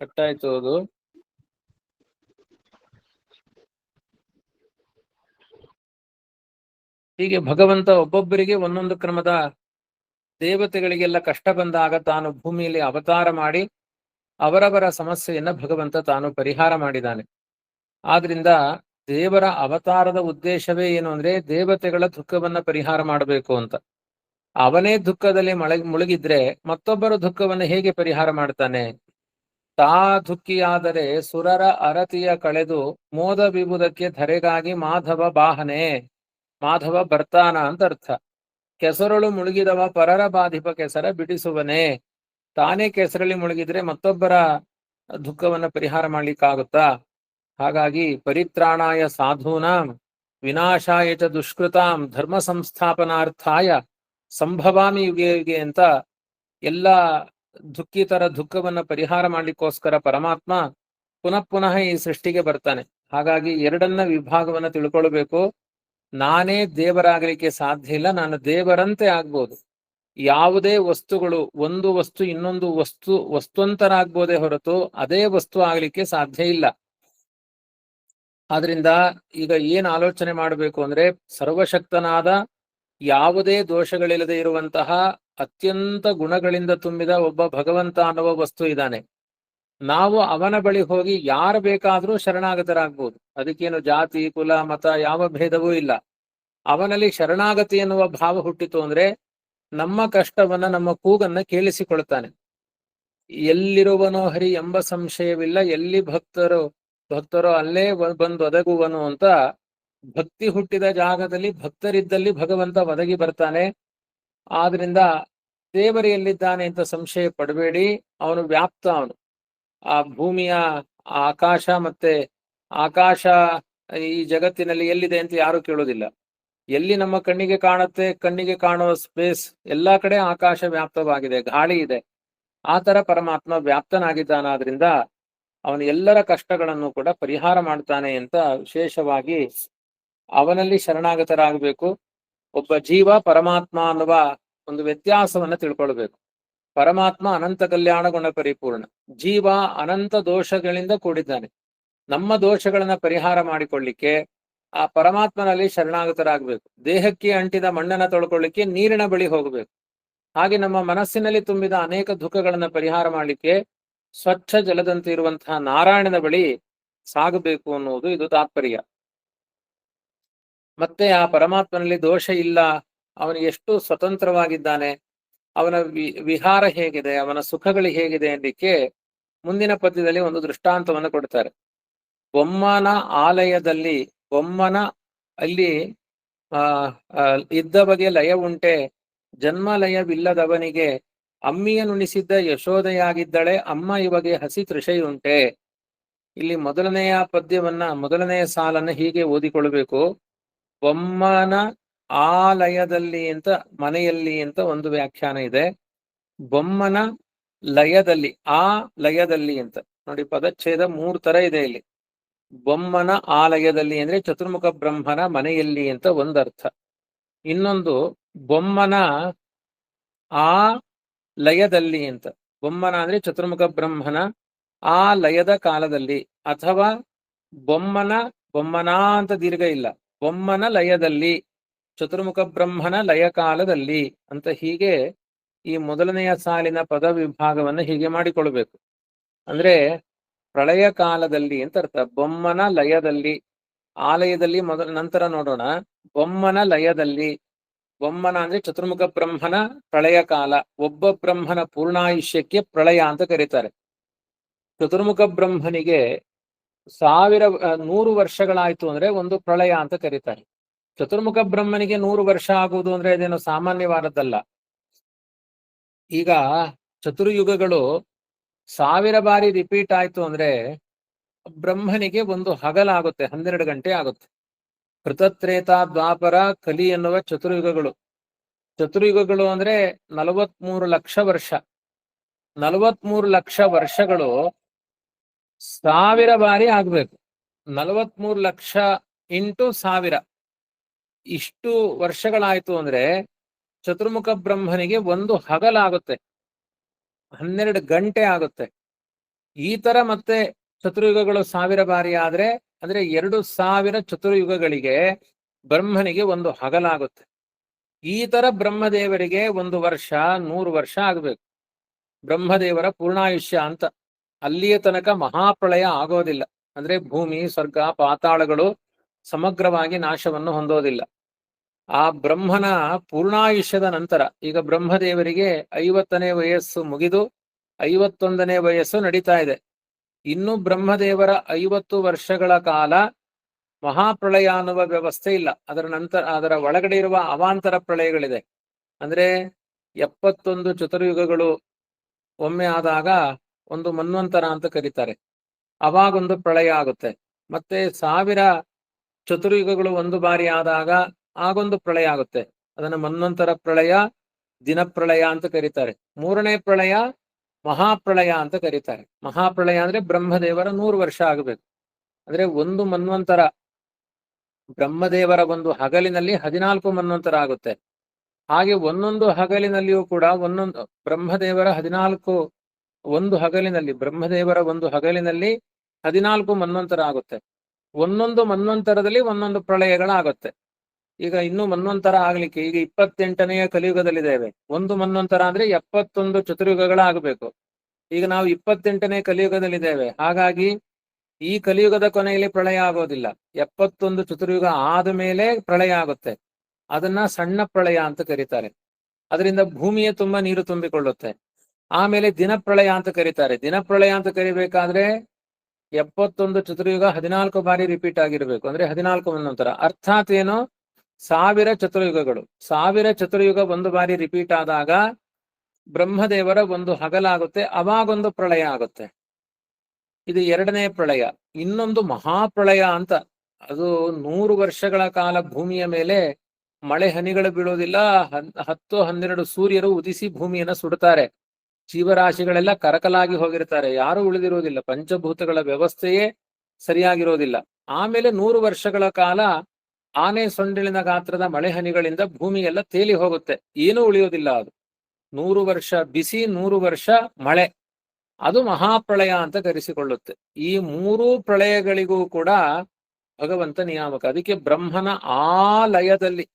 ಕಟ್ಟಾಯ್ತು ಅದು. ಹೀಗೆ ಭಗವಂತ ಒಬ್ಬೊಬ್ಬರಿಗೆ ಒಂದೊಂದು ಕ್ರಮದ ದೇವತೆಗಳಿಗೆಲ್ಲ ಕಷ್ಟ ಬಂದಾಗ ತಾನು ಭೂಮಿಯಲ್ಲಿ ಅವತಾರ ಮಾಡಿ ಅವರವರ ಸಮಸ್ಯೆಯನ್ನ ಭಗವಂತ ತಾನು ಪರಿಹಾರ ಮಾಡಿದ್ದಾನೆ ಆದ್ರಿಂದ ದೇವರ ಅವತಾರದ ಉದ್ದೇಶವೇ ಏನು ಅಂದ್ರೆ ದೇವತೆಗಳ ದುಃಖವನ್ನ ಪರಿಹಾರ ಮಾಡಬೇಕು ಅಂತ. ಅವನೇ ದುಃಖದಲ್ಲಿ ಮಳ ಮುಳುಗಿದ್ರೆ ಮತ್ತೊಬ್ಬರ ದುಃಖವನ್ನು ಹೇಗೆ ಪರಿಹಾರ ಮಾಡ್ತಾನೆ? ತಾ ದುಃಖಿಯಾದರೆ ಸುರರ ಅರತಿಯ ಕಳೆದು ಮೋದ ಬಿಬುದಕ್ಕೆ ಧರೆಗಾಗಿ ಮಾಧವ ಬಾಹನೆ. ಮಾಧವ ಬರ್ತಾನ ಅಂತ ಅರ್ಥ ಕೆಸರಳು ಮುಳುಗಿದವ ಪರರ ಬಾಧಿಪ ಕೆಸರ ಬಿಡಿಸುವನೇ. ತಾನೇ ಕೆಸರಲ್ಲಿ ಮುಳುಗಿದ್ರೆ ಮತ್ತೊಬ್ಬರ ದುಃಖವನ್ನ ಪರಿಹಾರ ಮಾಡ್ಲಿಕ್ಕಾಗುತ್ತಾ? ಹಾಗಾಗಿ ಪರಿತ್ರಾಣಾಯ ಸಾಧೂನಾಂ, ವಿನಾಶಾಯ ಚ ದುಷ್ಕೃತಾಂ ಧರ್ಮ ಸಂಸ್ಥಾಪನಾರ್ಥಾಯ ಸಂಭವಾಮಿ ಯುಗೆ ಯುಗೆ ಅಂತ ಎಲ್ಲ ದುಃಖಿತರ ದುಃಖವನ್ನ ಪರಿಹಾರ ಮಾಡ್ಲಿಕ್ಕೋಸ್ಕರ ಪರಮಾತ್ಮ ಪುನಃ ಪುನಃ ಈ ಸೃಷ್ಟಿಗೆ ಬರ್ತಾನೆ. ಹಾಗಾಗಿ ಎರಡನ್ನ ವಿಭಾಗವನ್ನ ತಿಳ್ಕೊಳ್ಬೇಕು. ನಾನೇ ದೇವರಾಗಲಿಕ್ಕೆ ಸಾಧ್ಯ ಇಲ್ಲ, ನಾನು ದೇವರಂತೆ ಆಗ್ಬೋದು. ಯಾವುದೇ ವಸ್ತುಗಳು, ಒಂದು ವಸ್ತು ಇನ್ನೊಂದು ವಸ್ತು, ವಸ್ತುವಂತರಾಗ್ಬೋದೇ ಹೊರತು ಅದೇ ವಸ್ತು ಆಗ್ಲಿಕ್ಕೆ ಸಾಧ್ಯ ಇಲ್ಲ. ಆದ್ರಿಂದ ಈಗ ಏನ್ ಆಲೋಚನೆ ಮಾಡಬೇಕು ಅಂದ್ರೆ ಸರ್ವಶಕ್ತನಾದ ಯಾವುದೇ ದೋಷಗಳಿಲ್ಲದೆ ಇರುವಂತಹ ಅತ್ಯಂತ ಗುಣಗಳಿಂದ ತುಂಬಿದ ಒಬ್ಬ ಭಗವಂತ ಅನ್ನುವ ವಸ್ತು ಇದ್ದಾನೆ. ನಾವು ಅವನ ಬಳಿ ಹೋಗಿ ಯಾರು ಬೇಕಾದರೂ ಶರಣಾಗತರಾಗ್ಬೋದು. ಅದಕ್ಕೇನು ಜಾತಿ, ಕುಲ, ಮತ ಯಾವ ಭೇದವೂ ಇಲ್ಲ. ಅವನಲ್ಲಿ ಶರಣಾಗತಿ ಎನ್ನುವ ಭಾವ ಹುಟ್ಟಿತು ಅಂದ್ರೆ ನಮ್ಮ ಕಷ್ಟವನ್ನ, ನಮ್ಮ ಕೂಗನ್ನ ಕೇಳಿಸಿಕೊಳ್ತಾನೆ. ಎಲ್ಲಿರುವನೋ ಹರಿ ಎಂಬ ಸಂಶಯವಿಲ್ಲ. ಎಲ್ಲಿ ಭಕ್ತರು ಭಕ್ತರು ಅಲ್ಲೇ ಬಂದು ಒದಗುವನು ಅಂತ ಭಕ್ತಿ ಹುಟ್ಟಿದ ಜಾಗದಲ್ಲಿ, ಭಕ್ತರಿದ್ದಲ್ಲಿ ಭಗವಂತ ಒದಗಿ ಬರ್ತಾನೆ. ಆದ್ರಿಂದ ದೇವರು ಎಲ್ಲಿದ್ದಾನೆ ಅಂತ ಸಂಶಯ ಪಡಬೇಡಿ. ಅವನು ವ್ಯಾಪ್ತ ಅವನು. ಆ ಭೂಮಿಯ ಆಕಾಶ ಮತ್ತೆ ಆಕಾಶ ಈ ಜಗತ್ತಿನಲ್ಲಿ ಎಲ್ಲಿದೆ ಅಂತ ಯಾರು ಕೇಳೋದಿಲ್ಲ ಎಲ್ಲಿ ನಮ್ಮ ಕಣ್ಣಿಗೆ ಕಾಣುತ್ತೆ, ಕಣ್ಣಿಗೆ ಕಾಣುವ ಸ್ಪೇಸ್ ಎಲ್ಲಾ ಕಡೆ ಆಕಾಶ ವ್ಯಾಪ್ತವಾಗಿದೆ, ಗಾಳಿ ಇದೆ. ಆ ತರ ಪರಮಾತ್ಮ ವ್ಯಾಪ್ತನಾಗಿದ್ದಾನಾದ್ರಿಂದ ಅವನು ಎಲ್ಲರ ಕಷ್ಟಗಳನ್ನು ಕೂಡ ಪರಿಹಾರ ಮಾಡ್ತಾನೆ ಅಂತ ವಿಶೇಷವಾಗಿ ಅವನಲ್ಲಿ ಶರಣಾಗತರಾಗಬೇಕು. ಒಬ್ಬ ಜೀವ ಪರಮಾತ್ಮ ಅನ್ನುವ ಒಂದು ವ್ಯತ್ಯಾಸವನ್ನ ತಿಳ್ಕೊಳ್ಬೇಕು. ಪರಮಾತ್ಮ ಅನಂತ ಕಲ್ಯಾಣ ಗುಣ ಪರಿಪೂರ್ಣ. ಜೀವ ಅನಂತ ದೋಷಗಳಿಂದ ಕೂಡಿದ್ದಾನೆ. ನಮ್ಮ ದೋಷಗಳನ್ನ ಪರಿಹಾರ ಮಾಡಿಕೊಳ್ಳಿಕ್ಕೆ ಆ ಪರಮಾತ್ಮನಲ್ಲಿ ಶರಣಾಗತರಾಗಬೇಕು. ದೇಹಕ್ಕೆ ಅಂಟಿದ ಮಣ್ಣನ್ನ ತೊಳ್ಕೊಳ್ಳಿಕ್ಕೆ ನೀರಿನ ಬಳಿ ಹೋಗಬೇಕು. ಹಾಗೆ ನಮ್ಮ ಮನಸ್ಸಿನಲ್ಲಿ ತುಂಬಿದ ಅನೇಕ ದುಃಖಗಳನ್ನ ಪರಿಹಾರ ಮಾಡಲಿಕ್ಕೆ ಸ್ವಚ್ಛ ಜಲದಂತೆ ಇರುವಂತಹ ನಾರಾಯಣನ ಬಳಿ ಸಾಗಬೇಕು ಅನ್ನುವುದು ಇದು ತಾತ್ಪರ್ಯ. ಮತ್ತೆ ಆ ಪರಮಾತ್ಮನಲ್ಲಿ ದೋಷ ಇಲ್ಲ ಅವನು ಎಷ್ಟು ಸ್ವತಂತ್ರವಾಗಿದ್ದಾನೆ ಅವನ ವಿಹಾರ ಹೇಗಿದೆ ಅವನ ಸುಖಗಳು ಹೇಗಿದೆ ಎಂದಿಕ್ಕೆ ಮುಂದಿನ ಪದ್ಯದಲ್ಲಿ ಒಂದು ದೃಷ್ಟಾಂತವನ್ನು ಕೊಡ್ತಾರೆ. ಬೊಮ್ಮನ ಆಲಯದಲ್ಲಿ ಬೊಮ್ಮನ ಅಲ್ಲಿ ಆ ಆ, ಇದ್ದ ಬಗೆಯ ಲಯ ಉಂಟೆ ಜನ್ಮ ಲಯವಿಲ್ಲದವನಿಗೆ ಅಮ್ಮಿಯನುಣಿಸಿದ್ದ ಯಶೋದೆಯಾಗಿದ್ದಳೆ ಅಮ್ಮ ಇವಗೆ ಹಸಿ ತೃಷೆಯುಂಟೆ. ಇಲ್ಲಿ ಮೊದಲನೆಯ ಪದ್ಯವನ್ನ ಮೊದಲನೆಯ ಸಾಲನ್ನ ಹೀಗೆ ಓದಿಕೊಳ್ಬೇಕು ಬೊಮ್ಮನ ಆಲಯದಲ್ಲಿ ಅಂತ, ಮನೆಯಲ್ಲಿ ಅಂತ ಒಂದು ವ್ಯಾಖ್ಯಾನ ಇದೆ. ಬೊಮ್ಮನ ಲಯದಲ್ಲಿ, ಆ ಲಯದಲ್ಲಿ ಅಂತ. ನೋಡಿ ಪದಚ್ಛೇದ ಮೂರ್ ತರ ಇದೆ ಇಲ್ಲಿ. ಬೊಮ್ಮನ ಆಲಯದಲ್ಲಿ ಅಂದ್ರೆ ಚತುರ್ಮುಖ ಬ್ರಹ್ಮನ ಮನೆಯಲ್ಲಿ ಅಂತ ಒಂದರ್ಥ. ಇನ್ನೊಂದು, ಬೊಮ್ಮನ ಆ ಲಯದಲ್ಲಿ ಅಂತ. ಬೊಮ್ಮನ ಅಂದ್ರೆ ಚತುರ್ಮುಖ ಬ್ರಹ್ಮನ ಆ ಲಯದ ಕಾಲದಲ್ಲಿ. ಅಥವಾ ಬೊಮ್ಮನ ಬೊಮ್ಮನ ಅಂತ ದೀರ್ಘ ಇಲ್ಲ. ಬೊಮ್ಮನ ಲಯದಲ್ಲಿ, ಚತುರ್ಮುಖ ಬ್ರಹ್ಮನ ಲಯ ಕಾಲದಲ್ಲಿ ಅಂತ ಹೀಗೆ ಈ ಮೊದಲನೆಯ ಸಾಲಿನ ಪದ ವಿಭಾಗವನ್ನು ಹೀಗೆ ಮಾಡಿಕೊಳ್ಬೇಕು ಅಂದ್ರೆ ಪ್ರಳಯ ಕಾಲದಲ್ಲಿ ಅಂತ ಅರ್ಥ. ಬೊಮ್ಮನ ಲಯದಲ್ಲಿ, ಆಲಯದಲ್ಲಿ ಮೊದಲ, ನಂತರ ನೋಡೋಣ. ಬೊಮ್ಮನ ಲಯದಲ್ಲಿ, ಬೊಮ್ಮನ ಅಂದ್ರೆ ಚತುರ್ಮುಖ ಬ್ರಹ್ಮನ ಪ್ರಳಯ ಕಾಲ. ಒಬ್ಬ ಬ್ರಹ್ಮನ ಪೂರ್ಣಾಯುಷ್ಯಕ್ಕೆ ಪ್ರಳಯ ಅಂತ ಕರೀತಾರೆ. ಚತುರ್ಮುಖ ಬ್ರಹ್ಮನಿಗೆ ಸಾವಿರ ನೂರು ವರ್ಷಗಳಾಯ್ತು ಅಂದ್ರೆ ಒಂದು ಪ್ರಳಯ ಅಂತ ಕರೀತಾರೆ. ಚತುರ್ಮುಖ ಬ್ರಹ್ಮನಿಗೆ ನೂರು ವರ್ಷ ಆಗುವುದು ಅಂದ್ರೆ ಅದೇನು ಸಾಮಾನ್ಯವಾದದ್ದಲ್ಲ. ಈಗ ಚತುರ್ಯುಗಗಳು ಸಾವಿರ ಬಾರಿ ರಿಪೀಟ್ ಆಯ್ತು ಅಂದ್ರೆ ಬ್ರಹ್ಮನಿಗೆ ಒಂದು ಹಗಲಾಗುತ್ತೆ, ಹನ್ನೆರಡು ಗಂಟೆ ಆಗುತ್ತೆ. ಕೃತತ್ರೇತ ದ್ವಾಪರ ಕಲಿ ಎನ್ನುವ ಚತುರ್ಯುಗಗಳು. ಚತುರ್ಯುಗಗಳು ಅಂದ್ರೆ ನಲವತ್ಮೂರು ಲಕ್ಷ ವರ್ಷ. ನಲವತ್ಮೂರು ಲಕ್ಷ ವರ್ಷಗಳು ಸಾವಿರ ಬಾರಿ ಆಗ್ಬೇಕು. ನಲವತ್ಮೂರು ಲಕ್ಷ ಇಂಟು ಸಾವಿರ. ಇಷ್ಟು ವರ್ಷಗಳಾಯ್ತು ಅಂದ್ರೆ ಚತುರ್ಮುಖ ಬ್ರಹ್ಮನಿಗೆ ಒಂದು ಹಗಲಾಗುತ್ತೆ. ಹನ್ನೆರಡು ಗಂಟೆ ಆಗುತ್ತೆ. ಈ ತರ ಮತ್ತೆ ಚತುರ್ಯುಗಗಳು ಸಾವಿರ ಬಾರಿ ಆದ್ರೆ, ಅಂದ್ರೆ ಎರಡು ಸಾವಿರ ಚತುರ್ಯುಗಗಳಿಗೆ ಬ್ರಹ್ಮನಿಗೆ ಒಂದು ಹಗಲಾಗುತ್ತೆ. ಈ ತರ ಬ್ರಹ್ಮದೇವರಿಗೆ ಒಂದು ವರ್ಷ, ನೂರು ವರ್ಷ ಆಗ್ಬೇಕು. ಬ್ರಹ್ಮದೇವರ ಪೂರ್ಣಾಯುಷ್ಯ ಅಂತ. ಅಲ್ಲಿಯ ತನಕ ಮಹಾಪ್ರಳಯ ಆಗೋದಿಲ್ಲ. ಅಂದ್ರೆ ಭೂಮಿ, ಸ್ವರ್ಗ, ಪಾತಾಳಗಳು ಸಮಗ್ರವಾಗಿ ನಾಶವನ್ನು ಹೊಂದೋದಿಲ್ಲ. ಆ ಬ್ರಹ್ಮನ ಪೂರ್ಣಾಯುಷ್ಯದ ನಂತರ, ಈಗ ಬ್ರಹ್ಮದೇವರಿಗೆ ಐವತ್ತನೇ ವಯಸ್ಸು ಮುಗಿದು ಐವತ್ತೊಂದನೇ ವಯಸ್ಸು ನಡೀತಾ ಇದೆ. ಇನ್ನು ಬ್ರಹ್ಮದೇವರ ಐವತ್ತು ವರ್ಷಗಳ ಕಾಲ ಮಹಾಪ್ರಳಯ ಅನ್ನುವ ವ್ಯವಸ್ಥೆ ಇಲ್ಲ. ಅದರ ನಂತರ, ಅದರ ಒಳಗಡೆ ಇರುವ ಅವಾಂತರ ಪ್ರಳಯಗಳಿದೆ. ಅಂದ್ರೆ ಎಪ್ಪತ್ತೊಂದು ಚತುರ್ಯುಗಗಳು ಒಮ್ಮೆ ಆದಾಗ ಒಂದು ಮನ್ವಂತರ ಅಂತ ಕರೀತಾರೆ. ಅವಾಗೊಂದು ಪ್ರಳಯ ಆಗುತ್ತೆ. ಮತ್ತೆ ಸಾವಿರ ಚತುರ್ಯುಗಗಳು ಒಂದು ಬಾರಿ ಆದಾಗ ಆಗೊಂದು ಪ್ರಳಯ ಆಗುತ್ತೆ. ಅದನ್ನ ಮನ್ವಂತರ ಪ್ರಳಯ ದಿನ ಪ್ರಳಯ ಅಂತ ಕರೀತಾರೆ. ಮೂರನೇ ಪ್ರಳಯ, ಮಹಾಪ್ರಳಯ ಅಂತ ಕರೀತಾರೆ. ಮಹಾಪ್ರಳಯ ಅಂದ್ರೆ ಬ್ರಹ್ಮದೇವರ ನೂರು ವರ್ಷ ಆಗಬೇಕು. ಅಂದ್ರೆ ಒಂದು ಮನ್ವಂತರ, ಬ್ರಹ್ಮದೇವರ ಒಂದು ಹಗಲಿನಲ್ಲಿ ಹದಿನಾಲ್ಕು ಮನ್ವಂತರ ಆಗುತ್ತೆ. ಹಾಗೆ ಒಂದೊಂದು ಹಗಲಿನಲ್ಲಿಯೂ ಕೂಡ ಒಂದೊಂದು ಬ್ರಹ್ಮದೇವರ ಹದಿನಾಲ್ಕು ಒಂದು ಹಗಲಿನಲ್ಲಿ, ಬ್ರಹ್ಮದೇವರ ಒಂದು ಹಗಲಿನಲ್ಲಿ ಹದಿನಾಲ್ಕು ಮನ್ವಂತರ ಆಗುತ್ತೆ. ಒಂದೊಂದು ಮನ್ವಂತರದಲ್ಲಿ ಒಂದೊಂದು ಪ್ರಳಯಗಳಾಗುತ್ತೆ. ಈಗ ಇನ್ನು ಮನ್ವಂತರ ಆಗ್ಲಿಕ್ಕೆ ಈಗ ಇಪ್ಪತ್ತೆಂಟನೆಯ ಕಲಿಯುಗದಲ್ಲಿದ್ದೇವೆ. ಒಂದು ಮನ್ವಂತರ ಅಂದ್ರೆ ಎಪ್ಪತ್ತೊಂದು ಚತುರ್ಯುಗಗಳಾಗಬೇಕು. ಈಗ ನಾವು ಇಪ್ಪತ್ತೆಂಟನೇ ಕಲಿಯುಗದಲ್ಲಿದ್ದೇವೆ. ಹಾಗಾಗಿ ಈ ಕಲಿಯುಗದ ಕೊನೆಯಲ್ಲಿ ಪ್ರಳಯ ಆಗೋದಿಲ್ಲ. ಎಪ್ಪತ್ತೊಂದು ಚತುರ್ಯುಗ ಆದ ಮೇಲೆ ಪ್ರಳಯ ಆಗುತ್ತೆ. ಅದನ್ನ ಸಣ್ಣ ಪ್ರಳಯ ಅಂತ ಕರೀತಾರೆ. ಅದರಿಂದ ಭೂಮಿಯೇ ತುಂಬಾ ನೀರು ತುಂಬಿಕೊಳ್ಳುತ್ತೆ. ಆಮೇಲೆ ದಿನ ಪ್ರಳಯ ಅಂತ ಕರೀತಾರೆ. ದಿನ ಪ್ರಳಯ ಅಂತ ಕರಿಬೇಕಾದ್ರೆ ಎಪ್ಪತ್ತೊಂದು ಚತುರ್ಯುಗ ಹದಿನಾಲ್ಕು ಬಾರಿ ರಿಪೀಟ್ ಆಗಿರ್ಬೇಕು. ಅಂದ್ರೆ ಹದಿನಾಲ್ಕು ನಂತರ. ಅರ್ಥಾತ್ ಏನು? ಸಾವಿರ ಚತುರ್ಯುಗಗಳು. ಸಾವಿರ ಚತುರ್ಯುಗ ಒಂದು ಬಾರಿ ರಿಪೀಟ್ ಆದಾಗ ಬ್ರಹ್ಮದೇವರ ಒಂದು ಹಗಲಾಗುತ್ತೆ. ಅವಾಗೊಂದು ಪ್ರಳಯ ಆಗುತ್ತೆ. ಇದು ಎರಡನೇ ಪ್ರಳಯ. ಇನ್ನೊಂದು ಮಹಾಪ್ರಳಯ ಅಂತ. ಅದು ನೂರು ವರ್ಷಗಳ ಕಾಲ ಭೂಮಿಯ ಮೇಲೆ ಮಳೆ ಹನಿಗಳು ಬೀಳೋದಿಲ್ಲ. ಹತ್ತು ಹನ್ನೆರಡು ಸೂರ್ಯರು ಉದಿಸಿ ಭೂಮಿಯನ್ನು ಸುಡುತ್ತಾರೆ ಜೀವರಾಶಿಗಳೆಲ್ಲ ಕರಕಲಾಗಿ ಹೋಗಿರ್ತಾರೆ. ಯಾರು ಉಳಿದಿರುವುದಿಲ್ಲ. ಪಂಚಭೂತಗಳ ವ್ಯವಸ್ಥೆಯೇ ಸರಿಯಾಗಿರೋದಿಲ್ಲ ಆಮೇಲೆ ನೂರು ವರ್ಷಗಳ ಕಾಲ ಆನೆ ಸೊಂಡಿಲಿನ ಗಾತ್ರದ ಮಳೆ ಹನಿಗಳಿಂದ ಭೂಮಿ ಎಲ್ಲ ತೇಲಿ ಹೋಗುತ್ತೆ. ಏನೂ ಉಳಿಯೋದಿಲ್ಲ ಅದು. ನೂರು ವರ್ಷ ಬಿಸಿ, ನೂರು ವರ್ಷ ಮಳೆ. ಅದು ಮಹಾಪ್ರಳಯ ಅಂತ ಕರೆಸಿಕೊಳ್ಳುತ್ತೆ ಈ ಮೂರೂ ಪ್ರಳಯಗಳಿಗೂ ಕೂಡ ಭಗವಂತ ನಿಯಾಮಕ. ಅದಕ್ಕೆ ಬ್ರಹ್ಮನ ಆ ಲಯದಲ್ಲಿ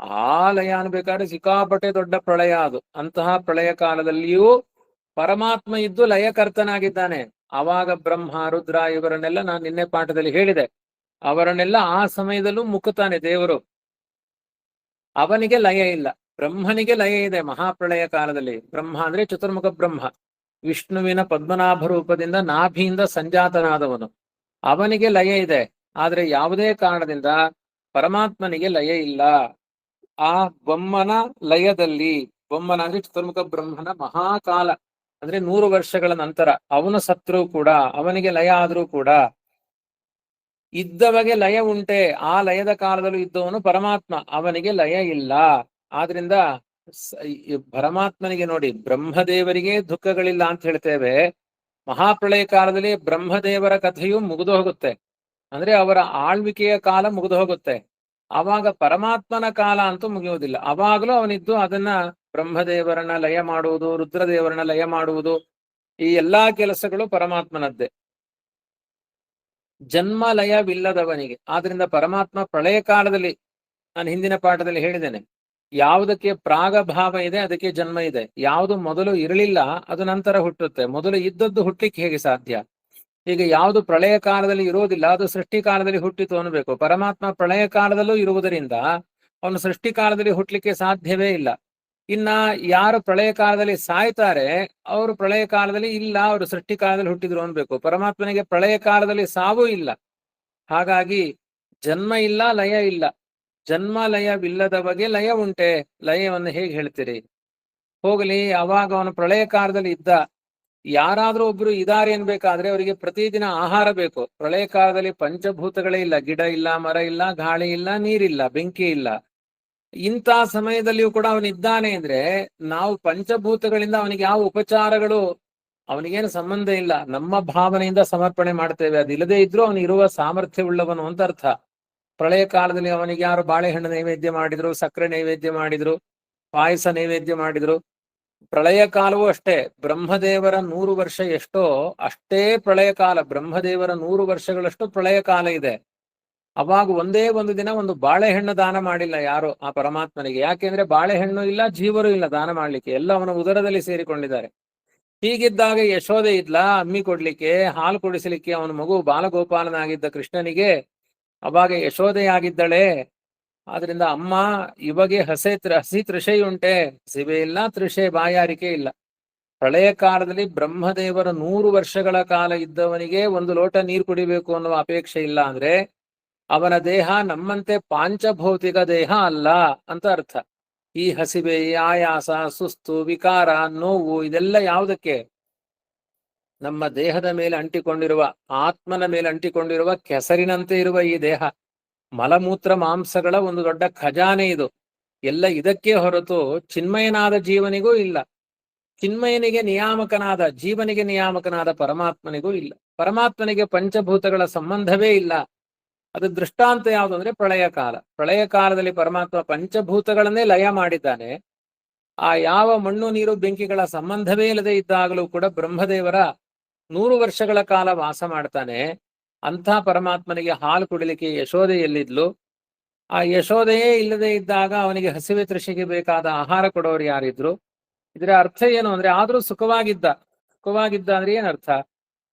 ಆ ಲಯ ಅನ್ಬೇಕಾದ್ರೆ ಸಿಕ್ಕಾಪಟ್ಟೆ ದೊಡ್ಡ ಪ್ರಳಯ ಅದು. ಅಂತಹ ಪ್ರಳಯ ಕಾಲದಲ್ಲಿಯೂ ಪರಮಾತ್ಮ ಇದ್ದು ಲಯಕರ್ತನಾಗಿದ್ದಾನೆ. ಆವಾಗ ಬ್ರಹ್ಮ, ರುದ್ರ ಇವರನ್ನೆಲ್ಲ ನಾನು ನಿನ್ನೆ ಪಾಠದಲ್ಲಿ ಹೇಳಿದೆ. ಅವರನ್ನೆಲ್ಲ ಆ ಸಮಯದಲ್ಲೂ ಮುಕ್ಕುತ್ತಾನೆ ದೇವರು. ಅವನಿಗೆ ಲಯ ಇಲ್ಲ. ಬ್ರಹ್ಮನಿಗೆ ಲಯ ಇದೆ ಮಹಾಪ್ರಳಯ ಕಾಲದಲ್ಲಿ. ಬ್ರಹ್ಮ ಅಂದ್ರೆ ಚತುರ್ಮುಖ ಬ್ರಹ್ಮ. ವಿಷ್ಣುವಿನ ಪದ್ಮನಾಭ ರೂಪದಿಂದ ನಾಭಿಯಿಂದ ಸಂಜಾತನಾದವನು. ಅವನಿಗೆ ಲಯ ಇದೆ. ಆದ್ರೆ ಯಾವುದೇ ಕಾರಣದಿಂದ ಪರಮಾತ್ಮನಿಗೆ ಲಯ ಇಲ್ಲ. ಆ ಬೊಮ್ಮನ ಲಯದಲ್ಲಿ, ಬೊಮ್ಮನ ಅಂದ್ರೆ ಚತುರ್ಮುಖ ಬ್ರಹ್ಮನ ಮಹಾಕಾಲ. ಅಂದ್ರೆ ನೂರು ವರ್ಷಗಳ ನಂತರ ಅವನು ಸತ್ರು ಕೂಡ, ಅವನಿಗೆ ಲಯ ಆದ್ರೂ ಕೂಡ ಇದ್ದವಗೆ ಲಯ ಉಂಟೆ. ಆ ಲಯದ ಕಾಲದಲ್ಲೂ ಇದ್ದವನು ಪರಮಾತ್ಮ, ಅವನಿಗೆ ಲಯ ಇಲ್ಲ. ಆದ್ರಿಂದ ಪರಮಾತ್ಮನಿಗೆ ನೋಡಿ, ಬ್ರಹ್ಮದೇವರಿಗೆ ದುಃಖಗಳಿಲ್ಲ ಅಂತ ಹೇಳ್ತೇವೆ. ಮಹಾಪ್ರಳಯ ಕಾಲದಲ್ಲಿ ಬ್ರಹ್ಮದೇವರ ಕಥೆಯು ಮುಗಿದು ಹೋಗುತ್ತೆ. ಅಂದ್ರೆ ಅವರ ಆಳ್ವಿಕೆಯ ಕಾಲ ಮುಗಿದು ಹೋಗುತ್ತೆ. ಆವಾಗ ಪರಮಾತ್ಮನ ಕಾಲ ಅಂತೂ ಮುಗಿಯುವುದಿಲ್ಲ. ಅವಾಗಲೂ ಅವನಿದ್ದು ಅದನ್ನ ಬ್ರಹ್ಮದೇವರನ್ನ ಲಯ ಮಾಡುವುದು, ರುದ್ರದೇವರನ್ನ ಲಯ ಮಾಡುವುದು, ಈ ಎಲ್ಲಾ ಕೆಲಸಗಳು ಪರಮಾತ್ಮನದ್ದೇ. ಜನ್ಮ ಲಯವಿಲ್ಲದವನಿಗೆ, ಆದ್ರಿಂದ ಪರಮಾತ್ಮ ಪ್ರಳಯ ಕಾಲದಲ್ಲಿ ನಾನು ಹಿಂದಿನ ಪಾಠದಲ್ಲಿ ಹೇಳಿದ್ದೇನೆ, ಯಾವುದಕ್ಕೆ ಪ್ರಾಗಭಾವ ಇದೆ, ಅದಕ್ಕೆ ಜನ್ಮ ಇದೆ. ಯಾವುದು ಮೊದಲು ಇರಲಿಲ್ಲ, ಅದು ನಂತರ ಹುಟ್ಟುತ್ತೆ. ಮೊದಲು ಇದ್ದದ್ದು ಹುಟ್ಟಲಿಕ್ಕೆ ಹೇಗೆ ಸಾಧ್ಯ? ಈಗ ಯಾವುದು ಪ್ರಳಯ ಕಾಲದಲ್ಲಿ ಇರೋದಿಲ್ಲ, ಅದು ಸೃಷ್ಟಿ ಕಾಲದಲ್ಲಿ ಹುಟ್ಟಿತು ಅನ್ಬೇಕು. ಪರಮಾತ್ಮ ಪ್ರಳಯ ಕಾಲದಲ್ಲೂ ಇರುವುದರಿಂದ, ಅವನು ಸೃಷ್ಟಿ ಕಾಲದಲ್ಲಿ ಹುಟ್ಟಲಿಕ್ಕೆ ಸಾಧ್ಯವೇ ಇಲ್ಲ. ಇನ್ನ ಯಾರು ಪ್ರಳಯ ಕಾಲದಲ್ಲಿ ಸಾಯ್ತಾರೆ, ಅವರು ಪ್ರಳಯ ಕಾಲದಲ್ಲಿ ಇಲ್ಲ, ಅವರು ಸೃಷ್ಟಿ ಕಾಲದಲ್ಲಿ ಹುಟ್ಟಿದ್ರು ಅನ್ಬೇಕು. ಪರಮಾತ್ಮನಿಗೆ ಪ್ರಳಯ ಕಾಲದಲ್ಲಿ ಸಾವು ಇಲ್ಲ. ಹಾಗಾಗಿ ಜನ್ಮ ಇಲ್ಲ, ಲಯ ಇಲ್ಲ. ಜನ್ಮ ಲಯವಿಲ್ಲದ ಬಗ್ಗೆ ಲಯ ಉಂಟೆ. ಲಯವನ್ನು ಹೇಗೆ ಹೇಳ್ತೀರಿ? ಹೋಗಲಿ, ಅವಾಗ ಅವನು ಪ್ರಳಯ ಕಾಲದಲ್ಲಿ ಇದ್ದ. ಯಾರಾದ್ರೂ ಒಬ್ರು ಇದಾರೆ ಅನ್ಬೇಕಾದ್ರೆ ಅವರಿಗೆ ಪ್ರತಿದಿನ ಆಹಾರ ಬೇಕು. ಪ್ರಳಯ ಕಾಲದಲ್ಲಿ ಪಂಚಭೂತಗಳೇ ಇಲ್ಲ. ಗಿಡ ಇಲ್ಲ, ಮರ ಇಲ್ಲ, ಗಾಳಿ ಇಲ್ಲ, ನೀರಿಲ್ಲ, ಬೆಂಕಿ ಇಲ್ಲ. ಇಂಥ ಸಮಯದಲ್ಲಿಯೂ ಕೂಡ ಅವನಿದ್ದಾನೆ ಅಂದ್ರೆ ನಾವು ಪಂಚಭೂತಗಳಿಂದ ಅವನಿಗೆ ಯಾವ ಉಪಚಾರಗಳು, ಅವನಿಗೇನು ಸಂಬಂಧ ಇಲ್ಲ. ನಮ್ಮ ಭಾವನೆಯಿಂದ ಸಮರ್ಪಣೆ ಮಾಡ್ತೇವೆ. ಅದಿಲ್ಲದೆ ಇದ್ರೂ ಅವನು ಇರುವ ಸಾಮರ್ಥ್ಯವುಳ್ಳವನು ಅಂತ ಅರ್ಥ. ಪ್ರಳಯ ಕಾಲದಲ್ಲಿ ಅವನಿಗೆ ಯಾರು ಬಾಳೆಹಣ್ಣು ನೈವೇದ್ಯ ಮಾಡಿದ್ರು, ಸಕ್ಕರೆ ನೈವೇದ್ಯ ಮಾಡಿದ್ರು, ಪಾಯಸ ನೈವೇದ್ಯ ಮಾಡಿದ್ರು. ಪ್ರಳಯ ಕಾಲವೂ ಅಷ್ಟೇ. ಬ್ರಹ್ಮದೇವರ ನೂರು ವರ್ಷ ಎಷ್ಟೋ, ಅಷ್ಟೇ ಪ್ರಳಯ ಕಾಲ. ಬ್ರಹ್ಮದೇವರ ನೂರು ವರ್ಷಗಳಷ್ಟು ಪ್ರಳಯ ಕಾಲ ಇದೆ. ಅವಾಗ ಒಂದೇ ಒಂದು ದಿನ ಒಂದು ಬಾಳೆಹಣ್ಣು ದಾನ ಮಾಡಿಲ್ಲ ಯಾರು ಆ ಪರಮಾತ್ಮನಿಗೆ. ಯಾಕೆಂದ್ರೆ ಬಾಳೆಹಣ್ಣು ಇಲ್ಲ, ಜೀವರು ಇಲ್ಲ ದಾನ ಮಾಡ್ಲಿಕ್ಕೆ. ಎಲ್ಲ ಅವನ ಉದರದಲ್ಲಿ ಸೇರಿಕೊಂಡಿದ್ದಾರೆ. ಹೀಗಿದ್ದಾಗ ಯಶೋದೆ ಇದ್ಲ ಅಮ್ಮಿ ಕೊಡ್ಲಿಕ್ಕೆ, ಹಾಲು ಕುಡಿಸಲಿಕ್ಕೆ ಅವನ ಮಗು ಬಾಲಗೋಪಾಲನಾಗಿದ್ದ ಕೃಷ್ಣನಿಗೆ, ಅವಾಗ ಯಶೋದೆಯಾಗಿದ್ದಳೆ ಆದ್ರಿಂದ ಅಮ್ಮ, ಇವಾಗೆ ಹಸೆ ಹಸಿ ತೃಷೆ ಉಂಟೆ ಹಸಿವೆ ಇಲ್ಲ, ತೃಷೆ ಬಾಯಾರಿಕೆ ಇಲ್ಲ. ಪ್ರಳಯ ಕಾಲದಲ್ಲಿ ಬ್ರಹ್ಮದೇವರ ನೂರು ವರ್ಷಗಳ ಕಾಲ ಇದ್ದವನಿಗೆ ಒಂದು ಲೋಟ ನೀರು ಕುಡಿಬೇಕು ಅನ್ನುವ ಅಪೇಕ್ಷೆ ಇಲ್ಲ ಅಂದ್ರೆ ಅವನ ದೇಹ ನಮ್ಮಂತೆ ಪಾಂಚಭೌತಿಕ ದೇಹ ಅಲ್ಲ ಅಂತ ಅರ್ಥ. ಈ ಹಸಿವೆ ಆಯಾಸ, ಸುಸ್ತು, ವಿಕಾರ, ನೋವು ಇದೆಲ್ಲ ಯಾವುದಕ್ಕೆ? ನಮ್ಮ ದೇಹದ ಮೇಲೆ ಅಂಟಿಕೊಂಡಿರುವ, ಆತ್ಮನ ಮೇಲೆ ಅಂಟಿಕೊಂಡಿರುವ ಕೆಸರಿನಂತೆ ಇರುವ ಈ ದೇಹ. ಮಲಮೂತ್ರ ಮಾಂಸಗಳ ಒಂದು ದೊಡ್ಡ ಖಜಾನೆ ಇದು. ಎಲ್ಲ ಇದಕ್ಕೆ ಹೊರತು ಚಿನ್ಮಯನಾದ ಜೀವನಿಗೂ ಇಲ್ಲ. ಚಿನ್ಮಯನಿಗೆ ನಿಯಾಮಕನಾದ, ಜೀವನಿಗೆ ನಿಯಾಮಕನಾದ ಪರಮಾತ್ಮನಿಗೂ ಇಲ್ಲ. ಪರಮಾತ್ಮನಿಗೆ ಪಂಚಭೂತಗಳ ಸಂಬಂಧವೇ ಇಲ್ಲ. ಅದು ದೃಷ್ಟಾಂತ ಯಾವುದು ಅಂದ್ರೆ ಪ್ರಳಯ ಕಾಲ. ಪ್ರಳಯ ಕಾಲದಲ್ಲಿ ಪರಮಾತ್ಮ ಪಂಚಭೂತಗಳನ್ನೇ ಲಯ ಮಾಡಿದ್ದಾನೆ. ಆ ಯಾವ ಮಣ್ಣು ನೀರು ಬೆಂಕಿಗಳ ಸಂಬಂಧವೇ ಇಲ್ಲದೆ ಇದ್ದಾಗಲೂ ಕೂಡ ಬ್ರಹ್ಮದೇವರ ನೂರು ವರ್ಷಗಳ ಕಾಲ ವಾಸ ಮಾಡ್ತಾನೆ. ಅಂಥ ಪರಮಾತ್ಮನಿಗೆ ಹಾಲು ಕುಡಿಲಿಕ್ಕೆ ಯಶೋದೆ ಎಲ್ಲಿದ್ಲು? ಆ ಯಶೋದೆಯೇ ಇಲ್ಲದೆ ಇದ್ದಾಗ ಅವನಿಗೆ ಹಸಿವೆ ತೃಷಿಗೆ ಬೇಕಾದ ಆಹಾರ ಕೊಡೋರು ಯಾರಿದ್ರು? ಇದರ ಅರ್ಥ ಏನು ಅಂದ್ರೆ ಆದ್ರೂ ಸುಖವಾಗಿದ್ದ. ಸುಖವಾಗಿದ್ದ ಅಂದ್ರೆ ಏನರ್ಥ?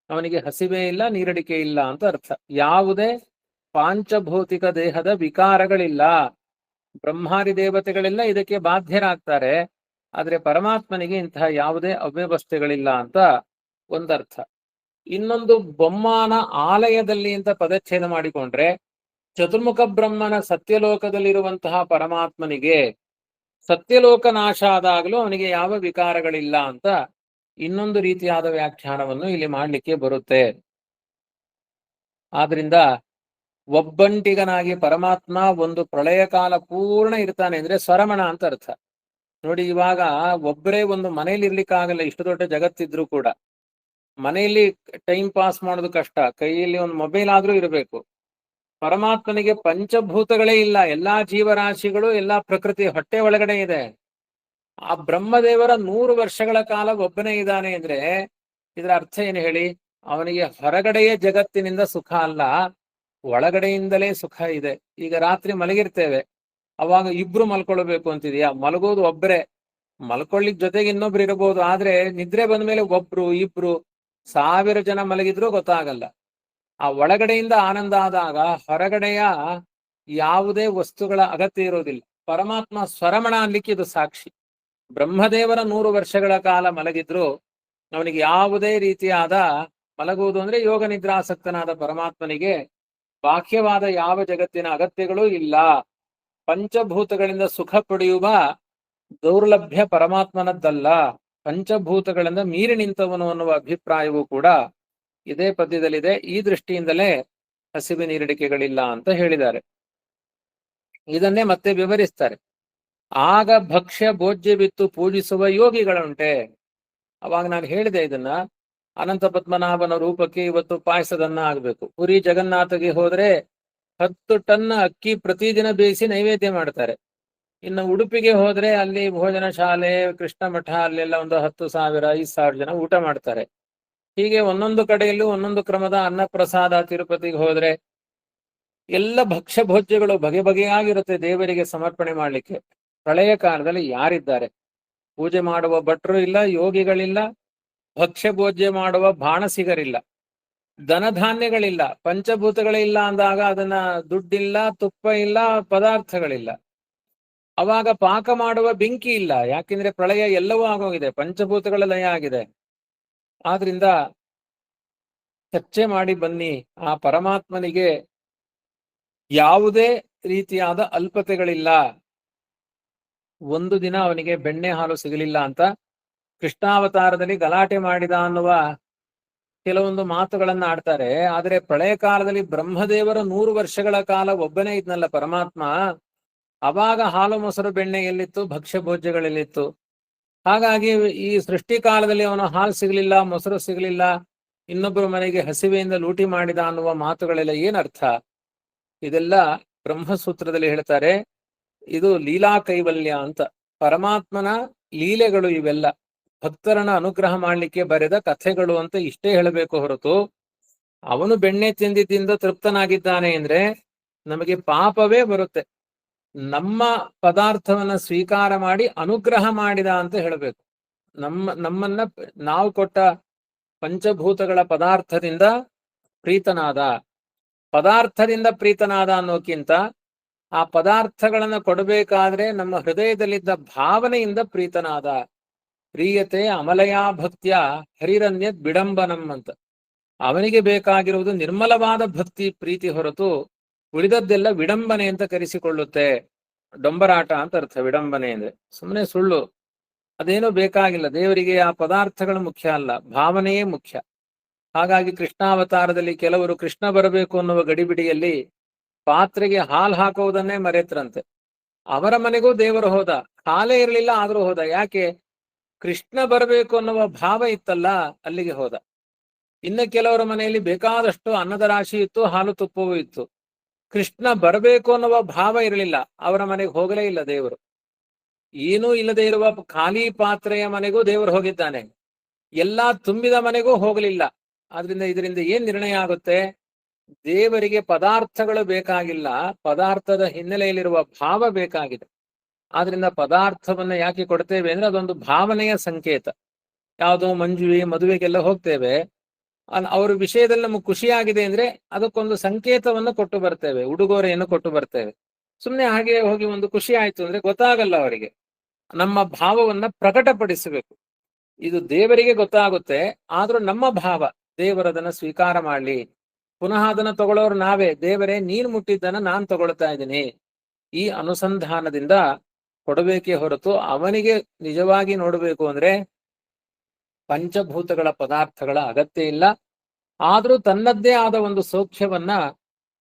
ಅವನಿಗೆ ಹಸಿವೆ ಇಲ್ಲ, ನೀರಡಿಕೆ ಇಲ್ಲ ಅಂತ ಅರ್ಥ. ಯಾವುದೇ ಪಾಂಚಭೌತಿಕ ದೇಹದ ವಿಕಾರಗಳಿಲ್ಲ. ಬ್ರಹ್ಮಾರಿ ದೇವತೆಗಳೆಲ್ಲ ಇದಕ್ಕೆ ಬಾಧ್ಯರಾಗ್ತಾರೆ. ಆದ್ರೆ ಪರಮಾತ್ಮನಿಗೆ ಇಂತಹ ಯಾವುದೇ ಅವ್ಯವಸ್ಥೆಗಳಿಲ್ಲ ಅಂತ ಒಂದರ್ಥ. ಇನ್ನೊಂದು ಬೊಮ್ಮನ ಆಲಯದಲ್ಲಿ ಅಂತ ಪದಚ್ಛೇದ ಮಾಡಿಕೊಂಡ್ರೆ ಚತುರ್ಮುಖ ಬ್ರಹ್ಮನ ಸತ್ಯಲೋಕದಲ್ಲಿರುವಂತಹ ಪರಮಾತ್ಮನಿಗೆ ಸತ್ಯಲೋಕ ನಾಶ ಆದಾಗಲೂ ಅವನಿಗೆ ಯಾವ ವಿಕಾರಗಳಿಲ್ಲ ಅಂತ ಇನ್ನೊಂದು ರೀತಿಯಾದ ವ್ಯಾಖ್ಯಾನವನ್ನು ಇಲ್ಲಿ ಮಾಡಲಿಕ್ಕೆ ಬರುತ್ತೆ. ಆದ್ರಿಂದ ಒಬ್ಬಂಟಿಗನಾಗಿ ಪರಮಾತ್ಮ ಒಂದು ಪ್ರಳಯ ಕಾಲ ಪೂರ್ಣ ಇರ್ತಾನೆ ಅಂದ್ರೆ ಸ್ವರಮಣ ಅಂತ ಅರ್ಥ. ನೋಡಿ ಇವಾಗ ಒಬ್ಬರೇ ಒಂದು ಮನೇಲಿ ಇರ್ಲಿಕ್ಕಾಗಲ್ಲ, ಇಷ್ಟು ದೊಡ್ಡ ಜಗತ್ತಿದ್ರು ಕೂಡ. ಮನೆಯಲ್ಲಿ ಟೈಮ್ ಪಾಸ್ ಮಾಡೋದು ಕಷ್ಟ, ಕೈಯಲ್ಲಿ ಒಂದು ಮೊಬೈಲ್ ಆದ್ರೂ ಇರಬೇಕು. ಪರಮಾತ್ಮನಿಗೆ ಪಂಚಭೂತಗಳೇ ಇಲ್ಲ, ಎಲ್ಲಾ ಜೀವರಾಶಿಗಳು, ಎಲ್ಲಾ ಪ್ರಕೃತಿ ಹೊಟ್ಟೆ ಒಳಗಡೆ ಇದೆ. ಆ ಬ್ರಹ್ಮದೇವರ ನೂರು ವರ್ಷಗಳ ಕಾಲ ಒಬ್ಬನೇ ಇದ್ದಾನೆ ಅಂದ್ರೆ ಇದರ ಅರ್ಥ ಏನು ಹೇಳಿ? ಅವನಿಗೆ ಹೊರಗಡೆಯೇ ಜಗತ್ತಿನಿಂದ ಸುಖ ಅಲ್ಲ ಒಳಗಡೆಯಿಂದಲೇ ಸುಖ ಇದೆ. ಈಗ ರಾತ್ರಿ ಮಲಗಿರ್ತೇವೆ. ಅವಾಗ ಇಬ್ರು ಮಲ್ಕೊಳ್ಬೇಕು ಅಂತಿದ್ಯಾ? ಮಲಗೋದು ಒಬ್ಬರೇ ಮಲ್ಕೊಳ್ಳಿಕ್ ಜೊತೆಗೆ ಇನ್ನೊಬ್ರು ಇರಬಹುದು. ಆದ್ರೆ ನಿದ್ರೆ ಬಂದ ಮೇಲೆ ಒಬ್ರು, ಇಬ್ರು, ಸಾವಿರ ಜನ ಮಲಗಿದ್ರು ಗೊತ್ತಾಗಲ್ಲ. ಆ ಒಳಗಡೆಯಿಂದ ಆನಂದ ಆದಾಗ ಹೊರಗಡೆಯ ಯಾವುದೇ ವಸ್ತುಗಳ ಅಗತ್ಯ ಇರೋದಿಲ್ಲ. ಪರಮಾತ್ಮ ಸ್ವರಮಣ ಅನ್ಲಿಕ್ಕೆ ಇದು ಸಾಕ್ಷಿ. ಬ್ರಹ್ಮದೇವರ ನೂರು ವರ್ಷಗಳ ಕಾಲ ಮಲಗಿದ್ರು ಅವನಿಗೆ ಯಾವುದೇ ರೀತಿಯಾದ ಮಲಗುವುದು ಅಂದ್ರೆ ಯೋಗ ನಿದ್ರಾಸಕ್ತನಾದ ಪರಮಾತ್ಮನಿಗೆ ಬಾಹ್ಯವಾದ ಯಾವ ಜಗತ್ತಿನ ಅಗತ್ಯಗಳೂ ಇಲ್ಲ. ಪಂಚಭೂತಗಳಿಂದ ಸುಖ ಪಡೆಯುವ ದೌರ್ಲಭ್ಯ ಪರಮಾತ್ಮನದ್ದಲ್ಲ. ಪಂಚಭೂತಗಳಿಂದ ಮೀರಿ ನಿಂತವನು ಅನ್ನುವ ಅಭಿಪ್ರಾಯವೂ ಕೂಡ ಇದೇ ಪದ್ಯದಲ್ಲಿದೆ. ಈ ದೃಷ್ಟಿಯಿಂದಲೇ ಹಸಿವೆ ನೀರಡಿಕೆಗಳಿಲ್ಲ ಅಂತ ಹೇಳಿದ್ದಾರೆ. ಇದನ್ನೇ ಮತ್ತೆ ವಿವರಿಸ್ತಾರೆ. ಆಗ ಭಕ್ಷ್ಯ ಭೋಜ್ಯ ಬಿತ್ತು ಪೂಜಿಸುವ ಯೋಗಿಗಳುಂಟೆ. ಅವಾಗ ನಾನು ಹೇಳಿದೆ ಇದನ್ನ. ಅನಂತ ಪದ್ಮನಾಭನ ರೂಪಕ್ಕೆ ಇವತ್ತು ಪಾಯಸದನ್ನ ಆಗ್ಬೇಕು ಪುರಿ ಜಗನ್ನಾಥಗೆ ಹೋದ್ರೆ ಹತ್ತು ಟನ್ ಅಕ್ಕಿ ಪ್ರತಿದಿನ ಬೇಯಿಸಿ ನೈವೇದ್ಯ ಮಾಡ್ತಾರೆ. ಇನ್ನು ಉಡುಪಿಗೆ ಹೋದ್ರೆ ಅಲ್ಲಿ ಭೋಜನ ಶಾಲೆ, ಕೃಷ್ಣ ಮಠ, ಅಲ್ಲೆಲ್ಲ ಒಂದು ಹತ್ತು ಸಾವಿರ, ಐದು ಸಾವಿರ ಜನ ಊಟ ಮಾಡ್ತಾರೆ. ಹೀಗೆ ಒಂದೊಂದು ಕಡೆಯಲ್ಲೂ ಒಂದೊಂದು ಕ್ರಮದ ಅನ್ನ ಪ್ರಸಾದ ತಿರುಪತಿಗೆ ಹೋದ್ರೆ ಎಲ್ಲ ಭಕ್ಷ್ಯ ಭೋಜ್ಯಗಳು ಬಗೆ ಬಗೆಯಾಗಿರುತ್ತೆ ದೇವರಿಗೆ ಸಮರ್ಪಣೆ ಮಾಡ್ಲಿಕ್ಕೆ. ಪ್ರಳಯ ಕಾಲದಲ್ಲಿ ಯಾರಿದ್ದಾರೆ? ಪೂಜೆ ಮಾಡುವ ಭಟ್ರು ಇಲ್ಲ, ಯೋಗಿಗಳಿಲ್ಲ ಭಕ್ಷ್ಯ ಭೋಜ್ಯ ಮಾಡುವ ಬಾಣಸಿಗರಿಲ್ಲ ಧನಧಾನ್ಯಗಳಿಲ್ಲ. ಪಂಚಭೂತಗಳಿಲ್ಲ ಅಂದಾಗ ಅದನ್ನ ದುಡ್ಡಿಲ್ಲ, ತುಪ್ಪ ಇಲ್ಲ, ಪದಾರ್ಥಗಳಿಲ್ಲ. ಅವಾಗ ಪಾಕ ಮಾಡುವ ಬೆಂಕಿ ಇಲ್ಲ. ಯಾಕೆಂದ್ರೆ ಪ್ರಳಯ ಎಲ್ಲವೂ ಆಗೋಗಿದೆ. ಪಂಚಭೂತಗಳ ಲಯ ಆಗಿದೆ. ಆದ್ರಿಂದ ಚರ್ಚೆ ಮಾಡಿ ಬನ್ನಿ. ಆ ಪರಮಾತ್ಮನಿಗೆ ಯಾವುದೇ ರೀತಿಯಾದ ಅಲ್ಪತೆಗಳಿಲ್ಲ. ಒಂದು ದಿನ ಅವನಿಗೆ ಬೆಣ್ಣೆ ಹಾಲು ಸಿಗಲಿಲ್ಲ ಅಂತ ಕೃಷ್ಣಾವತಾರದಲ್ಲಿ ಗಲಾಟೆ ಮಾಡಿದ ಅನ್ನುವ ಕೆಲವೊಂದು ಮಾತುಗಳನ್ನ ಆಡ್ತಾರೆ. ಆದರೆ ಪ್ರಳಯ ಕಾಲದಲ್ಲಿ ಬ್ರಹ್ಮದೇವರು ನೂರು ವರ್ಷಗಳ ಕಾಲ ಒಬ್ಬನೇ ಇದ್ನಲ್ಲ ಪರಮಾತ್ಮ. ಅವಾಗ ಹಾಲು ಮೊಸರು ಬೆಣ್ಣೆ ಎಲ್ಲಿತ್ತು? ಭಕ್ಷ್ಯ ಭೋಜ್ಯಗಳೆಲ್ಲಿತ್ತು. ಹಾಗಾಗಿ ಈ ಸೃಷ್ಟಿ ಕಾಲದಲ್ಲಿ ಅವನು ಹಾಲು ಸಿಗಲಿಲ್ಲ, ಮೊಸರು ಸಿಗಲಿಲ್ಲ, ಇನ್ನೊಬ್ಬರ ಮನೆಗೆ ಹಸಿವೆಯಿಂದ ಲೂಟಿ ಮಾಡಿದ ಅನ್ನುವ ಮಾತುಗಳೆಲ್ಲ ಏನರ್ಥ ಇದೆಲ್ಲ ಬ್ರಹ್ಮಸೂತ್ರದಲ್ಲಿ ಹೇಳ್ತಾರೆ. ಇದು ಲೀಲಾ ಕೈವಲ್ಯ ಅಂತ. ಪರಮಾತ್ಮನ ಲೀಲೆಗಳು ಇವೆಲ್ಲ. ಭಕ್ತರನ್ನ ಅನುಗ್ರಹ ಮಾಡ್ಲಿಕ್ಕೆ ಬರೆದ ಕಥೆಗಳು ಅಂತ ಇಷ್ಟೇ ಹೇಳಬೇಕು ಹೊರತು ಅವನು ಬೆಣ್ಣೆ ತಿಂದಿದ್ದಿಂದ ತಿಂದು ತೃಪ್ತನಾಗಿದ್ದಾನೆ ಅಂದ್ರೆ ನಮಗೆ ಪಾಪವೇ ಬರುತ್ತೆ. ನಮ್ಮ ಪದಾರ್ಥವನ್ನ ಸ್ವೀಕಾರ ಮಾಡಿ ಅನುಗ್ರಹ ಮಾಡಿದ ಅಂತ ಹೇಳಬೇಕು. ನಮ್ಮ, ನಮ್ಮನ್ನ ನಾವು ಕೊಟ್ಟ ಪಂಚಭೂತಗಳ ಪದಾರ್ಥದಿಂದ ಪ್ರೀತನಾದ ಪದಾರ್ಥದಿಂದ ಪ್ರೀತನಾದ ಅನ್ನೋಕ್ಕಿಂತ ಆ ಪದಾರ್ಥಗಳನ್ನ ಕೊಡಬೇಕಾದ್ರೆ ನಮ್ಮ ಹೃದಯದಲ್ಲಿದ್ದ ಭಾವನೆಯಿಂದ ಪ್ರೀತನಾದ ಪ್ರಿಯತೆ ಅಮಲಯಾ ಭಕ್ತಿಯ ಹರಿರನ್ಯ ಬಿಡಂಬನಂ ಅಂತ. ಅವನಿಗೆ ಬೇಕಾಗಿರುವುದು ನಿರ್ಮಲವಾದ ಭಕ್ತಿ ಪ್ರೀತಿ ಹೊರತು ಉಳಿದದ್ದೆಲ್ಲ ವಿಡಂಬನೆ ಅಂತ ಕರೆಸಿಕೊಳ್ಳುತ್ತೆ. ಡೊಂಬರಾಟ ಅಂತ ಅರ್ಥ, ವಿಡಂಬನೆ ಅಂದ್ರೆ. ಸುಮ್ಮನೆ ಸುಳ್ಳು. ಅದೇನೂ ಬೇಕಾಗಿಲ್ಲ. ದೇವರಿಗೆ ಆ ಪದಾರ್ಥಗಳು ಮುಖ್ಯ ಅಲ್ಲ, ಭಾವನೆಯೇ ಮುಖ್ಯ. ಹಾಗಾಗಿ ಕೃಷ್ಣಾವತಾರದಲ್ಲಿ ಕೆಲವರು ಕೃಷ್ಣ ಬರಬೇಕು ಅನ್ನುವ ಗಡಿಬಿಡಿಯಲ್ಲಿ ಪಾತ್ರೆಗೆ ಹಾಲು ಹಾಕುವುದನ್ನೇ ಮರೆತ್ರಂತೆ. ಅವರ ಮನೆಗೂ ದೇವರು ಹೋದ. ಹಾಲೇ ಇರಲಿಲ್ಲ ಆದ್ರೂ ಹೋದ. ಯಾಕೆ? ಕೃಷ್ಣ ಬರಬೇಕು ಅನ್ನುವ ಭಾವ ಇತ್ತಲ್ಲ, ಅಲ್ಲಿಗೆ ಹೋದ. ಇನ್ನು ಕೆಲವರ ಮನೆಯಲ್ಲಿ ಬೇಕಾದಷ್ಟು ಅನ್ನದ ರಾಶಿ ಇತ್ತು, ಹಾಲು ತುಪ್ಪವೂ ಇತ್ತು. ಕೃಷ್ಣ ಬರಬೇಕು ಅನ್ನುವ ಭಾವ ಇರಲಿಲ್ಲ, ಅವರ ಮನೆಗೆ ಹೋಗಲೇ ಇಲ್ಲ ದೇವರು. ಏನೂ ಇಲ್ಲದೆ ಇರುವ ಖಾಲಿ ಪಾತ್ರೆಯ ಮನೆಗೂ ದೇವರು ಹೋಗಿದ್ದಾನೆ. ಎಲ್ಲಾ ತುಂಬಿದ ಮನೆಗೂ ಹೋಗಲಿಲ್ಲ. ಆದ್ರಿಂದ ಇದರಿಂದ ಏನ್ ನಿರ್ಣಯ ಆಗುತ್ತೆ? ದೇವರಿಗೆ ಪದಾರ್ಥಗಳು ಬೇಕಾಗಿಲ್ಲ, ಪದಾರ್ಥದ ಹಿನ್ನೆಲೆಯಲ್ಲಿರುವ ಭಾವ ಬೇಕಾಗಿದೆ. ಆದ್ರಿಂದ ಪದಾರ್ಥವನ್ನ ಯಾಕೆ ಕೊಡ್ತೇವೆ ಅಂದ್ರೆ ಅದೊಂದು ಭಾವನೆಯ ಸಂಕೇತ. ಯಾವುದೋ ಮಂಜುವಿ ಮದುವೆಗೆಲ್ಲ ಹೋಗ್ತೇವೆ. ಅವ್ರ ವಿಷಯದಲ್ಲಿ ನಮಗೆ ಖುಷಿಯಾಗಿದೆ ಅಂದ್ರೆ ಅದಕ್ಕೊಂದು ಸಂಕೇತವನ್ನು ಕೊಟ್ಟು ಬರ್ತೇವೆ, ಉಡುಗೊರೆಯನ್ನು ಕೊಟ್ಟು ಬರ್ತೇವೆ. ಸುಮ್ಮನೆ ಹಾಗೆ ಹೋಗಿ ಒಂದು ಖುಷಿ ಆಯ್ತು ಅಂದ್ರೆ ಗೊತ್ತಾಗಲ್ಲ ಅವರಿಗೆ. ನಮ್ಮ ಭಾವವನ್ನ ಪ್ರಕಟಪಡಿಸಬೇಕು. ಇದು ದೇವರಿಗೆ ಗೊತ್ತಾಗುತ್ತೆ, ಆದ್ರೂ ನಮ್ಮ ಭಾವ ದೇವರದನ್ನ ಸ್ವೀಕಾರ ಮಾಡ್ಲಿ. ಪುನಃ ಅದನ್ನ ತಗೊಳ್ಳೋರು ನಾವೇ, ದೇವರೇ, ನೀನ್ ಮುಟ್ಟಿದ್ದನ್ನ ನಾನ್ ತಗೊಳ್ತಾ ಇದ್ದೀನಿ. ಈ ಅನುಸಂಧಾನದಿಂದ ಕೊಡಬೇಕೇ ಹೊರತು ಅವನಿಗೆ ನಿಜವಾಗಿ ನೋಡಬೇಕು ಅಂದ್ರೆ ಪಂಚಭೂತಗಳ ಪದಾರ್ಥಗಳ ಅಗತ್ಯ ಇಲ್ಲ. ಆದ್ರೂ ತನ್ನದ್ದೇ ಆದ ಒಂದು ಸೌಖ್ಯವನ್ನ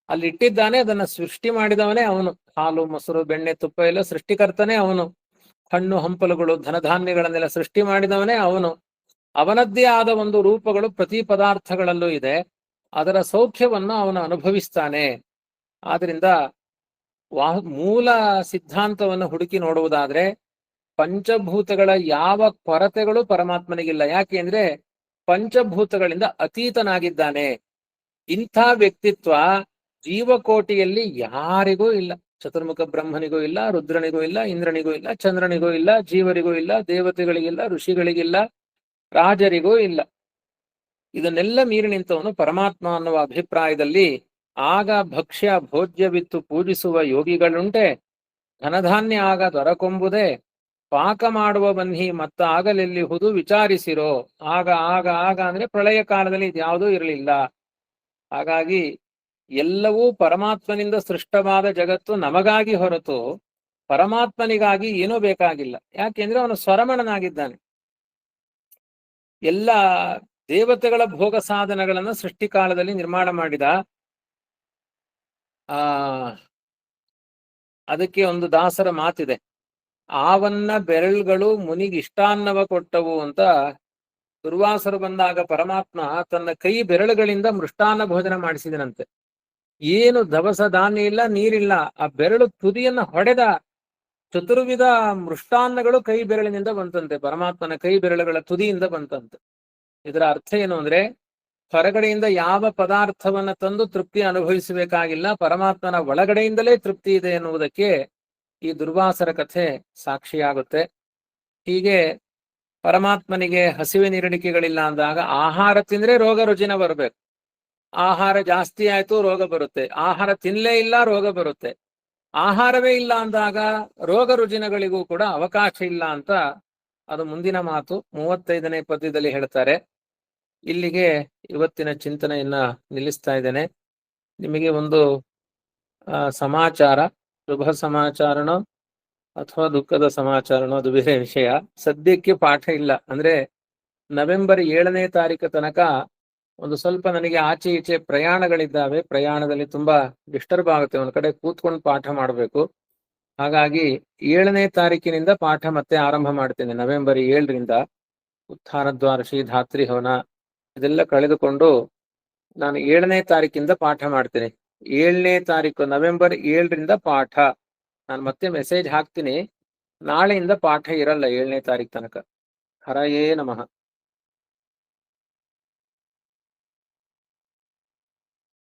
ಅಲ್ಲಿ ಇಟ್ಟಿದ್ದಾನೆ ಅದನ್ನ ಸೃಷ್ಟಿ ಮಾಡಿದವನೇ ಅವನು. ಹಾಲು, ಮೊಸರು, ಬೆಣ್ಣೆ, ತುಪ್ಪ ಎಲ್ಲ ಸೃಷ್ಟಿಕರ್ತನೇ ಅವನು. ಹಣ್ಣು, ಹಂಪಲುಗಳು, ಧನಧಾನ್ಯಗಳನ್ನೆಲ್ಲ ಸೃಷ್ಟಿ ಮಾಡಿದವನೇ ಅವನು. ಅವನದ್ದೇ ಆದ ಒಂದು ರೂಪಗಳು ಪ್ರತಿ ಪದಾರ್ಥಗಳಲ್ಲೂ ಇದೆ. ಅದರ ಸೌಖ್ಯವನ್ನು ಅವನು ಅನುಭವಿಸ್ತಾನೆ. ಆದ್ರಿಂದ ವಾ, ಮೂಲ ಸಿದ್ಧಾಂತವನ್ನು ಹುಡುಕಿ ನೋಡುವುದಾದ್ರೆ ಪಂಚಭೂತಗಳ ಯಾವ ಕೊರತೆಗಳು ಪರಮಾತ್ಮನಿಗಿಲ್ಲ. ಯಾಕೆ ಅಂದ್ರೆ ಪಂಚಭೂತಗಳಿಂದ ಅತೀತನಾಗಿದ್ದಾನೆ. ಇಂಥ ವ್ಯಕ್ತಿತ್ವ ಜೀವಕೋಟಿಯಲ್ಲಿ ಯಾರಿಗೂ ಇಲ್ಲ. ಚತುರ್ಮುಖ ಬ್ರಹ್ಮನಿಗೂ ಇಲ್ಲ, ರುದ್ರನಿಗೂ ಇಲ್ಲ, ಇಂದ್ರನಿಗೂ ಇಲ್ಲ, ಚಂದ್ರನಿಗೂ ಇಲ್ಲ, ಜೀವರಿಗೂ ಇಲ್ಲ ದೇವತೆಗಳಿಗಿಲ್ಲ ಋಷಿಗಳಿಗಿಲ್ಲ ರಾಜರಿಗೂ ಇಲ್ಲ. ಇದನ್ನೆಲ್ಲ ಮೀರಿ ನಿಂತವನು ಪರಮಾತ್ಮ ಅನ್ನುವ ಅಭಿಪ್ರಾಯದಲ್ಲಿ ಆಗ ಭಕ್ಷ್ಯ ಭೋಜ್ಯವಿತ್ತು ಪೂಜಿಸುವ ಯೋಗಿಗಳುಂಟೆ. ಧನಧಾನ್ಯ ಆಗ ದೊರಕೊಂಬುದೇ. ಪಾಕ ಮಾಡುವ ಬನ್ನಿ ಮತ್ತ ಆಗಲೆಲ್ಲಿಹುದು ವಿಚಾರಿಸಿರೋ. ಆಗ ಆಗ ಆಗ ಅಂದ್ರೆ ಪ್ರಳಯ ಕಾಲದಲ್ಲಿ ಇದ್ಯಾವುದೂ ಇರಲಿಲ್ಲ. ಹಾಗಾಗಿ ಎಲ್ಲವೂ ಪರಮಾತ್ಮನಿಂದ ಸೃಷ್ಟವಾದ ಜಗತ್ತು ನಮಗಾಗಿ ಹೊರತು ಪರಮಾತ್ಮನಿಗಾಗಿ ಏನೂ ಬೇಕಾಗಿಲ್ಲ. ಯಾಕೆಂದ್ರೆ ಅವನು ಸ್ವರಮಣನಾಗಿದ್ದಾನೆ. ಎಲ್ಲ ದೇವತೆಗಳ ಭೋಗ ಸಾಧನಗಳನ್ನ ಸೃಷ್ಟಿಕಾಲದಲ್ಲಿ ನಿರ್ಮಾಣ ಮಾಡಿದ ಆ, ಅದಕ್ಕೆ ಒಂದು ದಾಸರ ಮಾತಿದೆ. ಆವನ್ನ ಬೆರಳುಗಳು ಮುನಿಗಿಷ್ಟಾನ್ನವ ಕೊಟ್ಟವು ಅಂತ ದುರ್ವಾಸರು ಬಂದಾಗ ಪರಮಾತ್ಮ ತನ್ನ ಕೈ ಬೆರಳುಗಳಿಂದ ಮೃಷ್ಟಾನ್ನ ಭೋಜನ ಮಾಡಿಸಿದನಂತೆ. ಏನು ದವಸ ಧಾನ್ಯ ಇಲ್ಲ, ನೀರಿಲ್ಲ. ಆ ಬೆರಳು ತುದಿಯನ್ನ ಹೊಡೆದ ಚತುರ್ವಿಧ ಮೃಷ್ಟಾನ್ನಗಳು ಕೈ ಬೆರಳಿನಿಂದ ಬಂತಂತೆ. ಪರಮಾತ್ಮನ ಕೈ ಬೆರಳುಗಳ ತುದಿಯಿಂದ ಬಂತಂತೆ. ಇದರ ಅರ್ಥ ಏನು ಅಂದ್ರೆ ಹೊರಗಡೆಯಿಂದ ಯಾವ ಪದಾರ್ಥವನ್ನ ತಂದು ತೃಪ್ತಿ ಅನುಭವಿಸಬೇಕಾಗಿಲ್ಲ, ಪರಮಾತ್ಮನ ಒಳಗಡೆಯಿಂದಲೇ ತೃಪ್ತಿ ಇದೆ ಎನ್ನುವುದಕ್ಕೆ ಈ ದುರ್ವಾಸರ ಕಥೆ ಸಾಕ್ಷಿಯಾಗುತ್ತೆ. ಹೀಗೆ ಪರಮಾತ್ಮನಿಗೆ ಹಸಿವೆ ನೀರಡಿಕೆಗಳಿಲ್ಲ ಅಂದಾಗ ಆಹಾರ ತಿಂದ್ರೆ ರೋಗ ರುಜಿನ ಬರಬೇಕು. ಆಹಾರ ಜಾಸ್ತಿ ಆಯ್ತು ರೋಗ ಬರುತ್ತೆ. ಆಹಾರ ತಿನ್ಲೇ ಇಲ್ಲ ರೋಗ ಬರುತ್ತೆ. ಆಹಾರವೇ ಇಲ್ಲ ಅಂದಾಗ ರೋಗ ರುಜಿನಗಳಿಗೂ ಕೂಡ ಅವಕಾಶ ಇಲ್ಲ ಅಂತ ಅದು ಮುಂದಿನ ಮಾತು ಮೂವತ್ತೈದನೇ ಪದ್ಯದಲ್ಲಿ ಹೇಳ್ತಾರೆ. ಇಲ್ಲಿಗೆ ಇವತ್ತಿನ ಚಿಂತನೆಯನ್ನ ನಿಲ್ಲಿಸ್ತಾ ಇದ್ದೇನೆ. ನಿಮಗೆ ಒಂದು ಸಮಾಚಾರ, ಶುಭ ಸಮಾಚಾರನೋ ಅಥವಾ ದುಃಖದ ಸಮಾಚಾರನೋ ಅದು ಬೇರೆ ವಿಷಯ. ಸದ್ಯಕ್ಕೆ ಪಾಠ ಇಲ್ಲ. ಅಂದ್ರೆ ನವೆಂಬರ್ ಏಳನೇ ತಾರೀಕು ತನಕ ಒಂದು ಸ್ವಲ್ಪ ನನಗೆ ಆಚೆ ಈಚೆ ಪ್ರಯಾಣಗಳಿದ್ದಾವೆ. ಪ್ರಯಾಣದಲ್ಲಿ ತುಂಬಾ ಡಿಸ್ಟರ್ಬ್ ಆಗುತ್ತೆ. ಒಂದ್ ಕಡೆ ಕೂತ್ಕೊಂಡು ಪಾಠ ಮಾಡಬೇಕು. ಹಾಗಾಗಿ ಏಳನೇ ತಾರೀಕಿನಿಂದ ಪಾಠ ಮತ್ತೆ ಆರಂಭ ಮಾಡ್ತೇನೆ. ನವೆಂಬರ್ ಏಳರಿಂದ. ಉತ್ಥಾನದ್ವಾರ ಶ್ರೀ ಧಾತ್ರಿ ಹವನ ಇದೆಲ್ಲ ಕಳೆದುಕೊಂಡು ನಾನು ಏಳನೇ ತಾರೀಕಿಂದ ಪಾಠ ಮಾಡ್ತೇನೆ. ಏಳನೇ ತಾರೀಕು ನವೆಂಬರ್ ಏಳರಿಂದ ಪಾಠ. ನಾನು ಮತ್ತೆ ಮೆಸೇಜ್ ಹಾಕ್ತೀನಿ. ನಾಳೆಯಿಂದ ಪಾಠ ಇರಲ್ಲ ಏಳನೇ ತಾರೀಕು ತನಕ. ಹರಯೇ ನಮಃ.